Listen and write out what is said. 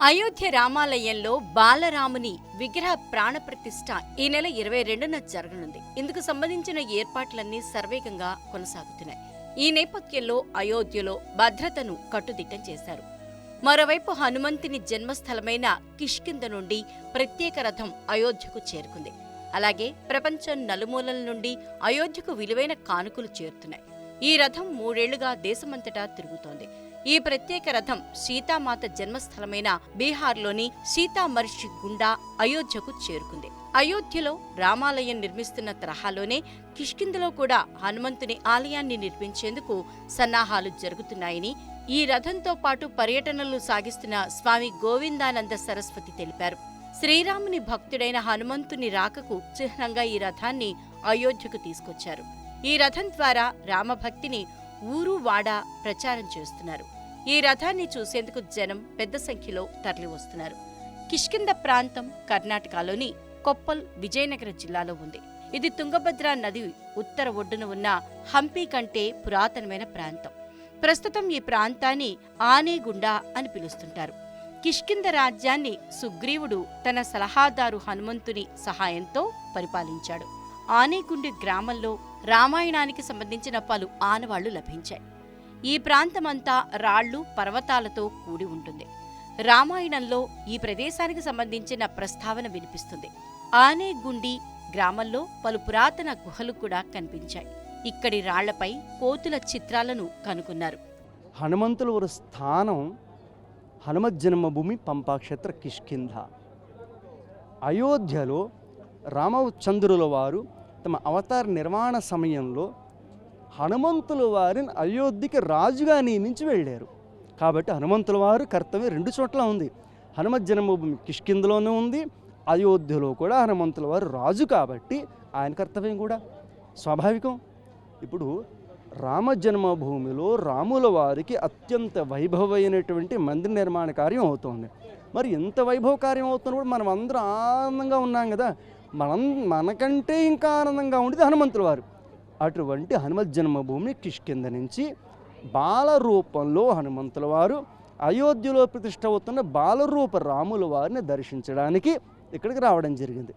అయోధ్య రామాలయంలో బాలరాముని విగ్రహ ప్రాణప్రతిష్ఠ ఈ నెల ఇరవై రెండున జరగనుంది. ఇందుకు సంబంధించిన ఏర్పాట్లన్నీ సర్వేగంగా కొనసాగుతున్నాయి. ఈ నేపథ్యంలో అయోధ్యలో భద్రతను కట్టుదిట్టం చేశారు. మరోవైపు హనుమంతుని జన్మస్థలమైన కిష్కింద నుండి ప్రత్యేక రథం అయోధ్యకు చేరుకుంది. అలాగే ప్రపంచం నలుమూలల నుండి అయోధ్యకు విలువైన కానుకలు చేరుతున్నాయి. ఈ రథం మూడేళ్ళుగా దేశమంతటా తిరుగుతోంది. ఈ ప్రత్యేక రథం సీతామాత జన్మస్థలమైన బీహార్లోని సీతామర్షి గుండా అయోధ్యకు చేరుకుంది. అయోధ్యలో రామాలయం నిర్మిస్తున్న తరహాలోనే కిష్కిందలో కూడా హనుమంతుని ఆలయాన్ని నిర్మించేందుకు సన్నాహాలు జరుగుతున్నాయని ఈ రథంతో పాటు పర్యటనలు సాగిస్తున్న స్వామి గోవిందానంద సరస్వతి తెలిపారు. శ్రీరాముని భక్తుడైన హనుమంతుని రాకకు చిహ్నంగా ఈ రథాన్ని అయోధ్యకు తీసుకొచ్చారు. ఈ రథం ద్వారా రామభక్తిని ఊరు వాడా ప్రచారం చేస్తున్నారు. ఈ రథాన్ని చూసేందుకు జనం పెద్ద సంఖ్యలో తరలివస్తున్నారు కిష్కింద ప్రాంతం కర్ణాటకలోని కొప్పల్ విజయనగర జిల్లాలో ఉంది. ఇది తుంగభద్ర నది ఉత్తర ఒడ్డున ఉన్న హంపి కంటే పురాతనమైన ప్రాంతం. ప్రస్తుతం ఈ ప్రాంతాన్ని ఆనేగుండా అని పిలుస్తుంటారు. కిష్కింద రాజ్యాన్ని సుగ్రీవుడు తన సలహాదారు హనుమంతుని సహాయంతో పరిపాలించాడు. ఆనేగుండి గ్రామంలో రామాయణానికి సంబంధించిన పలు ఆనవాళ్ళు లభించాయి. ఈ ప్రాంతమంతా రాళ్ళు పర్వతాలతో కూడి ఉంటుంది. రామాయణంలో ఈ ప్రదేశానికి సంబంధించిన ప్రస్తావన వినిపిస్తుంది. ఆనేగుండి గ్రామంలో పలు పురాతన గుహలు కూడా కనిపించాయి. ఇక్కడి రాళ్ళపై కోతుల చిత్రాలను కనుగొన్నారు. హనుమంతుల ఒక స్థానం హనుమత్ జన్మభూమి పంపాక్షేత్ర కిష్కింధ. అయోధ్యలో రామచంద్రుల వారు తమ అవతార నిర్మాణ సమయంలో హనుమంతుల వారిని అయోధ్యకి రాజుగా నియమించి వెళ్ళారు. కాబట్టి హనుమంతుల వారు కర్తవ్యం రెండు చోట్ల ఉంది. హనుమత్ జన్మభూమి కిష్కిందలోనూ ఉంది. అయోధ్యలో కూడా హనుమంతుల వారు రాజు కాబట్టి ఆయన కర్తవ్యం కూడా స్వాభావికం. ఇప్పుడు రామ జన్మభూమిలో రాముల వారికి అత్యంత వైభవమైనటువంటి మందిర నిర్మాణ కార్యం అవుతోంది. మరి ఎంత వైభవ కార్యం అవుతున్నప్పుడు మనం అందరం ఆనందంగా ఉన్నాం కదా. మనం మనకంటే ఇంకా ఆనందంగా ఉండేది హనుమంతుల వారు. అటువంటి హనుమత్ జన్మభూమి కిష్కింద నుంచి బాల రూపంలో హనుమంతుల వారు అయోధ్యలో ప్రతిష్ట అవుతున్న బాలరూప రాముల వారిని దర్శించడానికి ఇక్కడికి రావడం జరిగింది.